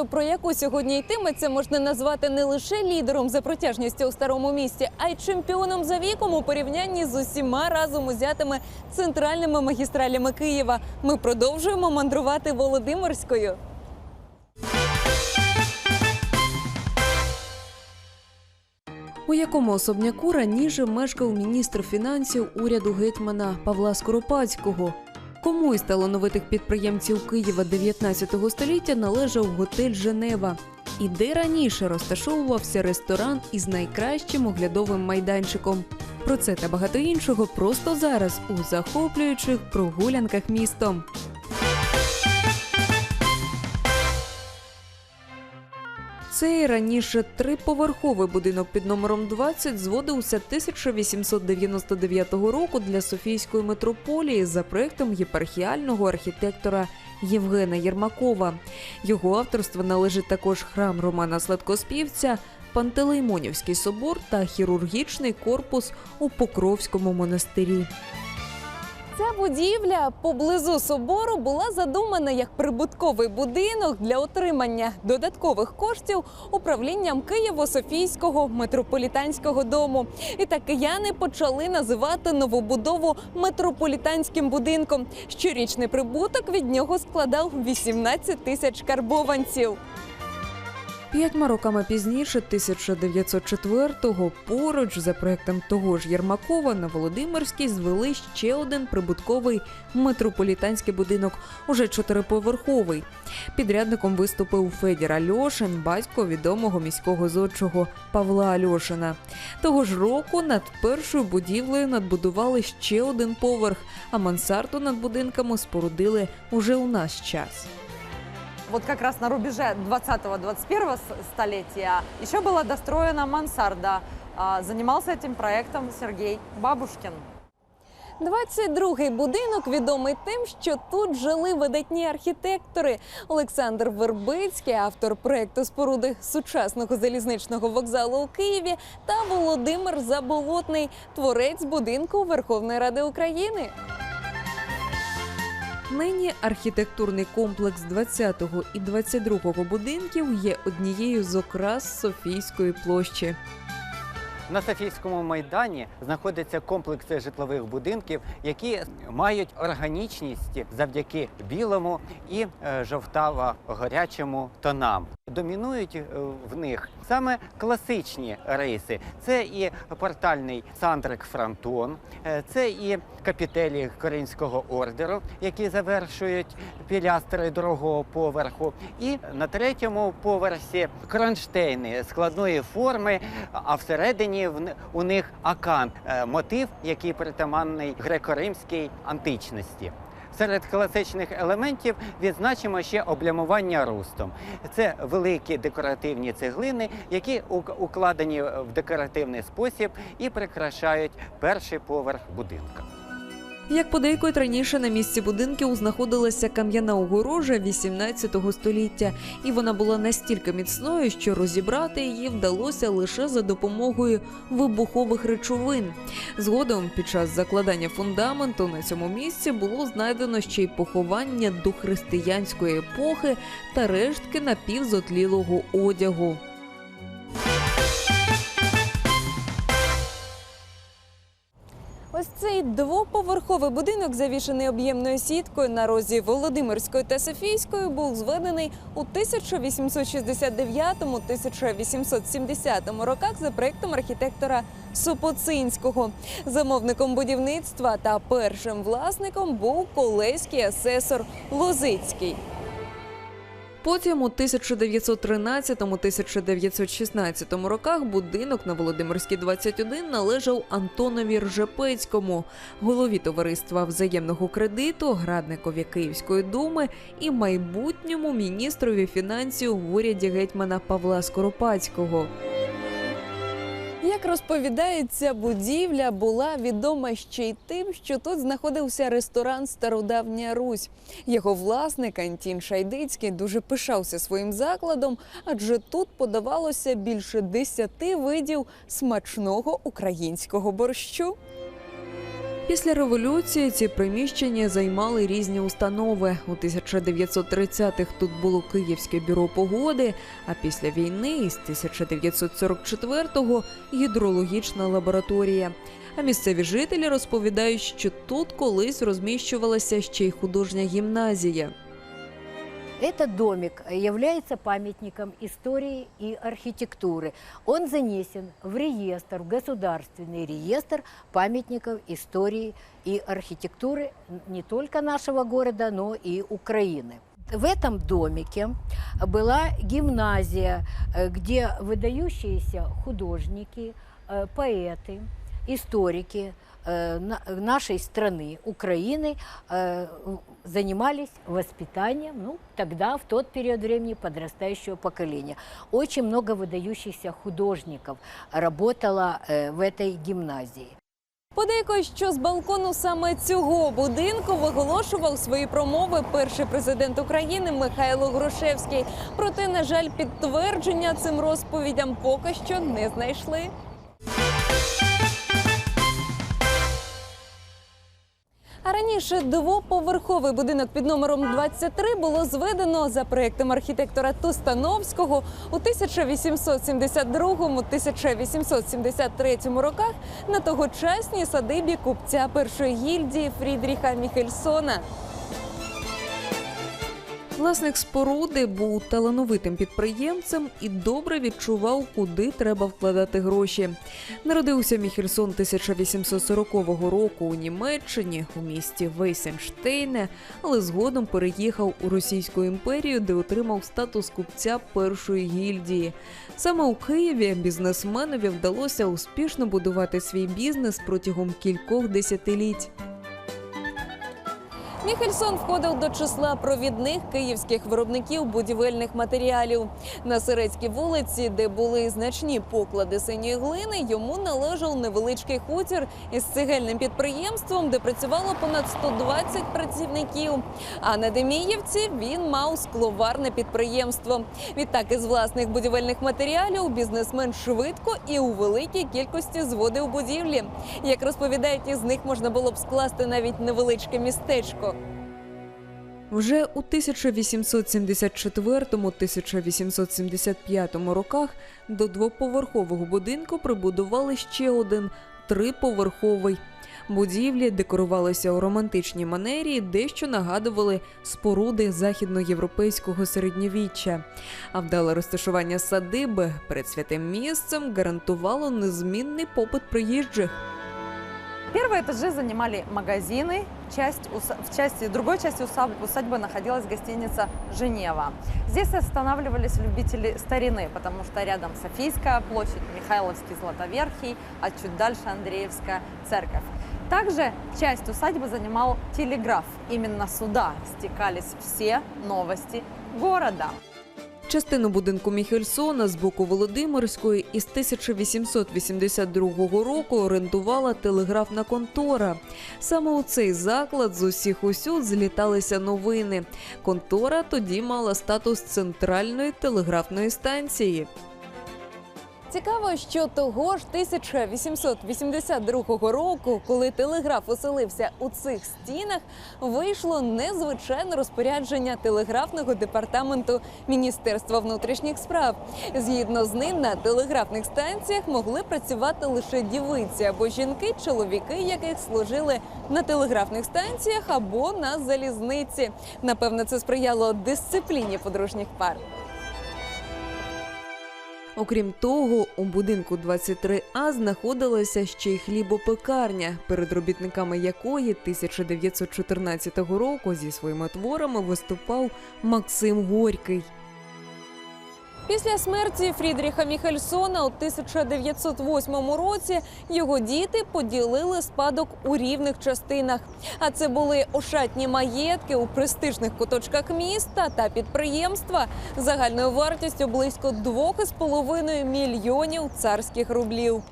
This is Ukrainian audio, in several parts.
вулицю, про яку сьогодні йтиметься, можна назвати не лише лідером за протяжністю у старому місті, а й чемпіоном за віком у порівнянні з усіма разом узятими центральними магістралями Києва. Ми продовжуємо мандрувати Володимирською. У якому особняку раніше мешкав міністр фінансів уряду гетьмана Павла Скоропадського. Кому із талановитих підприємців Києва 19 століття належав готель Женева? І де раніше розташовувався ресторан із найкращим оглядовим майданчиком? Про це та багато іншого просто зараз у захоплюючих прогулянках містом. Цей раніше триповерховий будинок під номером 20 зводився 1899 року для Софійської митрополії за проектом єпархіального архітектора Євгена Єрмакова. Його авторство належить також храм Романа Сладкоспівця, Пантелеймонівський собор та хірургічний корпус у Покровському монастирі. Ця будівля поблизу собору була задумана як прибутковий будинок для отримання додаткових коштів управлінням Києво-Софійського митрополітанського дому. І так кияни почали називати новобудову митрополітанським будинком. Щорічний прибуток від нього складав 18 тисяч карбованців. П'ятьма роками пізніше, 1904-го, поруч за проектом того ж Єрмакова на Володимирській звели ще один прибутковий митрополітанський будинок, уже чотириповерховий. Підрядником виступив Федір Альошин, батько відомого міського зодчого Павла Альошина. Того ж року над першою будівлею надбудували ще один поверх, а мансарду над будинками спорудили уже у наш час. Вот как раз на рубеже 20-21 столетия еще была достроена мансарда. Занимался этим проектом Сергей Бабушкин. 22-й будинок відомий тим, що тут жили видатні архітектори. Олександр Вербицький, автор проекту споруди сучасного залізничного вокзалу у Києві, та Володимир Заболотний, творець будинку Верховної Ради України. Нині архітектурний комплекс 20-го і 22-го будинків є однією з окрас Софійської площі. На Софійському майдані знаходяться комплекси житлових будинків, які мають органічність завдяки білому і е, жовтаво-горячому тонам. Домінують е, в них саме класичні риси. Це і портальний сандрик фронтон, е, це і капітелі Коринського ордеру, які завершують пілястри другого поверху. І на третьому поверсі кронштейни складної форми, а всередині у них акант, е, мотив, який притаманний греко-римській античності. Серед класичних елементів відзначимо ще облямування рустом. Це великі декоративні цеглини, які ук- укладені в декоративний спосіб і прикрашають перший поверх будинка. Як подейкують раніше на місці будинків знаходилася кам'яна огорожа 18 століття, і вона була настільки міцною, що розібрати її вдалося лише за допомогою вибухових речовин. Згодом, під час закладання фундаменту на цьому місці було знайдено ще й поховання дохристиянської епохи та рештки напівзотлілого одягу. Ось цей двоповерховий будинок, завішений об'ємною сіткою на розі Володимирської та Софійської, був зведений у 1869-1870 роках за проектом архітектора Сопоцинського. Замовником будівництва та першим власником був колеський асесор Лозицький. Потім у 1913-1916 роках будинок на Володимирській 21 належав Антонові Ржепецькому, голові товариства взаємного кредиту, градникові Київської думи і майбутньому міністрові фінансів в уряді гетьмана Павла Скоропадського. Як розповідається, будівля була відома ще й тим, що тут знаходився ресторан Стародавня Русь. Його власник Антін Шайдицький дуже пишався своїм закладом, адже тут подавалося більше десяти видів смачного українського борщу. Після революції ці приміщення займали різні установи. У 1930-х тут було Київське бюро погоди, а після війни із 1944-го гідрологічна лабораторія. А місцеві жителі розповідають, що тут колись розміщувалася ще й художня гімназія. Этот домик является памятником истории и архитектуры. Он занесен в реестр, в государственный реестр памятников истории и архитектуры не только нашего города, но и Украины. В этом домике была гимназия, э, где выдающиеся художники, э, поэты, историки э, на- нашей страны, Украины, занимались воспитанием, ну, тогда, в тот период времени, подрастающего поколения. Очень много выдающихся художников работало э, в этой гимназии. Подейкують, що з балкону саме цього будинку виголошував свої промови перший президент України Михайло Грушевський. Проте, на жаль, підтвердження цим розповідям поки що не знайшли. Раніше двоповерховий будинок під номером 23 було зведено за проєктом архітектора Тустановського у 1872-1873 роках на тогочасній садибі купця першої гільдії Фрідріха Міхельсона. Власник споруди був талановитим підприємцем і добре відчував, куди треба вкладати гроші. Народився Міхельсон 1840 року у Німеччині у місті Вейсенштейне, але згодом переїхав у Російську імперію, де отримав статус купця першої гільдії. Саме у Києві бізнесменові вдалося успішно будувати свій бізнес протягом кількох десятиліть. Міхельсон входив до числа провідних київських виробників будівельних матеріалів. На Сирецькій вулиці, де були значні поклади синьої глини, йому належав невеличкий хутір із цегельним підприємством, де працювало понад 120 працівників. А на Деміївці він мав скловарне підприємство. Відтак із власних будівельних матеріалів бізнесмен швидко і у великій кількості зводив будівлі. Як розповідають, із них можна було б скласти навіть невеличке містечко. Вже у 1874-1875 роках до двоповерхового будинку прибудували ще один триповерховий. Будівлі декорувалися у романтичній манері, дещо нагадували споруди західноєвропейського середньовіччя. А вдале розташування садиби перед святим місцем гарантувало незмінний попит приїжджих. Первые этажи занимали магазины, часть, в части, другой части усадьбы находилась гостиница «Женева». Здесь останавливались любители старины, потому что рядом Софийская площадь, Михайловский Златоверхий, а чуть дальше Андреевская церковь. Также часть усадьбы занимал телеграф. Именно сюда стекались все новости города. Частину будинку Міхельсона з боку Володимирської із 1882 року орендувала телеграфна контора. Саме у цей заклад з усіх усюд зліталися новини. Контора тоді мала статус центральної телеграфної станції. Цікаво, що того ж 1882 року, коли телеграф оселився у цих стінах, вийшло незвичайне розпорядження телеграфного департаменту Міністерства внутрішніх справ. Згідно з ним, на телеграфних станціях могли працювати лише дівиці або жінки, чоловіки яких служили на телеграфних станціях або на залізниці. Напевно, це сприяло дисципліні подружніх пар. Окрім того, у будинку 23А знаходилася ще й хлібопекарня, перед робітниками якої 1914 року зі своїми творами виступав Максим Горький. Після смерті Фрідріха Міхельсона у 1908 році його діти поділили спадок у рівних частинах. А це були ошатні маєтки у престижних куточках міста та підприємства загальною вартістю близько 2,5 мільйонів царських рублів.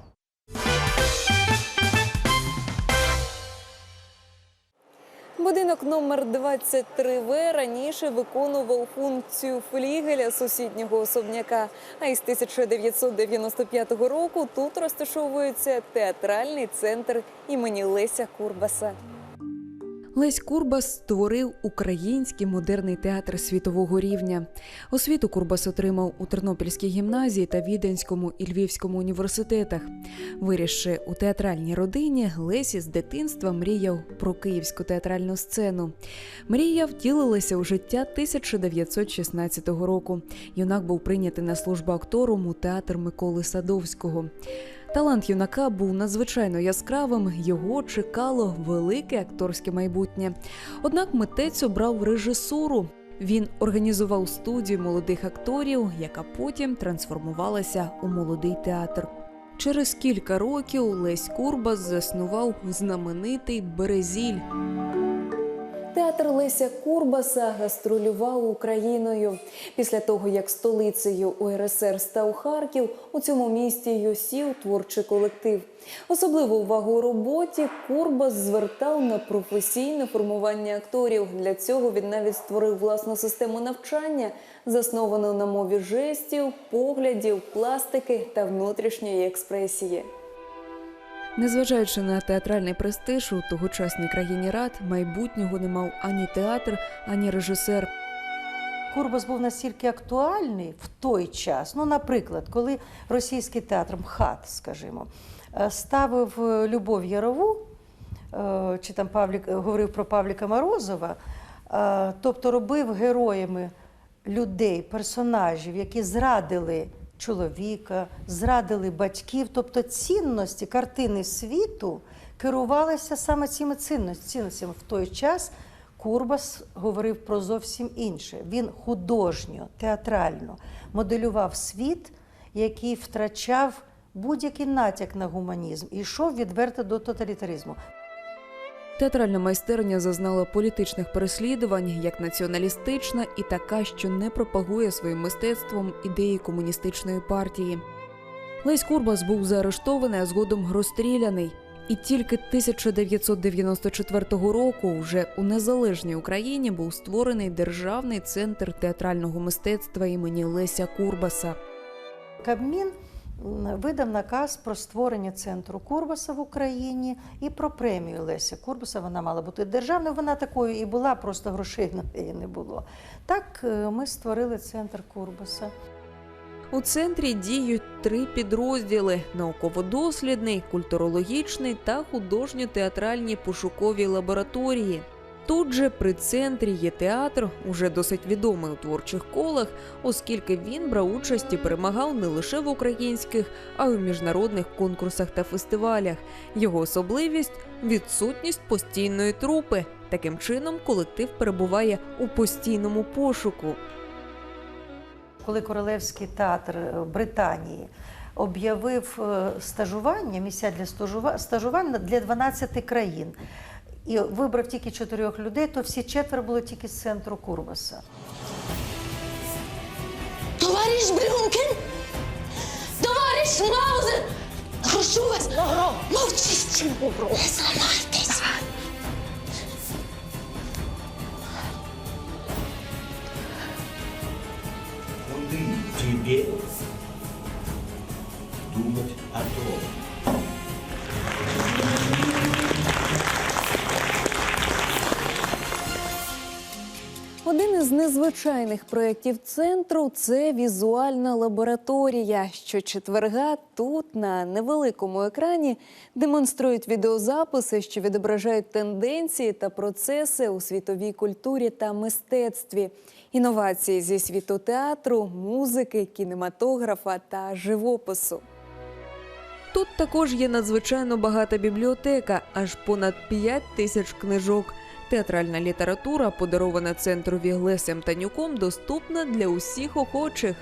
Будинок номер 23В раніше виконував функцію флігеля сусіднього особняка. А із 1995 року тут розташовується театральний центр імені Леся Курбаса. Лесь Курбас створив український модерний театр світового рівня. Освіту Курбас отримав у Тернопільській гімназії та Віденському і Львівському університетах. Вирісши у театральній родині, Лесі з дитинства мріяв про київську театральну сцену. Мрія втілилася у життя 1916 року. Юнак був прийнятий на службу актором у театр Миколи Садовського. Талант юнака був надзвичайно яскравим. Його чекало велике акторське майбутнє. Однак митець обрав режисуру. Він організував студію молодих акторів, яка потім трансформувалася у молодий театр. Через кілька років Лесь Курбас заснував знаменитий Березіль. Театр Леся Курбаса гастролював Україною. Після того, як столицею УРСР став Харків, у цьому місті й осів творчий колектив. Особливу увагу у роботі Курбас звертав на професійне формування акторів. Для цього він навіть створив власну систему навчання, засновану на мові жестів, поглядів, пластики та внутрішньої експресії. Незважаючи на театральний престиж у тогочасній країні рад, майбутнього не мав ані театр, ані режисер. Курбас був настільки актуальний в той час. Ну, наприклад, коли російський театр МХАТ, скажімо, е, ставив е, Любов Ярову, е, чи там Павлік говорив про Павліка Морозова, тобто робив героями людей, персонажів, які зрадили чоловіка, зрадили батьків, тобто цінності картини світу керувалися саме цими цінностями. В той час Курбас говорив про зовсім інше. Він художньо, театрально моделював світ, який втрачав будь-який натяк на гуманізм і йшов відверто до тоталітаризму. Театральна майстерня зазнала політичних переслідувань як націоналістична і така, що не пропагує своїм мистецтвом ідеї комуністичної партії. Лесь Курбас був заарештований, а згодом розстріляний. І тільки 1994 року, вже у незалежній Україні, був створений державний центр театрального мистецтва імені Леся Курбаса. Кабмін видав наказ про створення центру Курбаса в Україні і про премію Леся Курбаса. Вона мала бути державною, вона такою і була, просто грошей на неї не було. Так е, ми створили центр Курбаса. У центрі діють три підрозділи: науково-дослідний, культурологічний та художньо-театральні пошукові лабораторії. Тут же при центрі є театр, уже досить відомий у творчих колах, оскільки він брав участь і перемагав не лише в українських, а й у міжнародних конкурсах та фестивалях. Його особливість відсутність постійної трупи. Таким чином, колектив перебуває у постійному пошуку. коли Королевський театр е, Британії об'явив е, стажування, місця для стажува- стажування для 12 країн. І вибрав тільки чотирьох людей, то всі четверо були тільки з центру Курбаса. Товариш Брюнкен! Товариш Маузер! Прошу вас! Мовчіть! Не зламайтесь! Куды тебе думать о том? Із незвичайних проєктів центру це візуальна лабораторія. Щочетверга тут на невеликому екрані демонструють відеозаписи, що відображають тенденції та процеси у світовій культурі та мистецтві, інновації зі світу театру, музики, кінематографа та живопису. Тут також є надзвичайно багата бібліотека, аж понад 5 тисяч книжок. Театральна література, подарована центрові Віглесем Танюком, доступна для усіх охочих.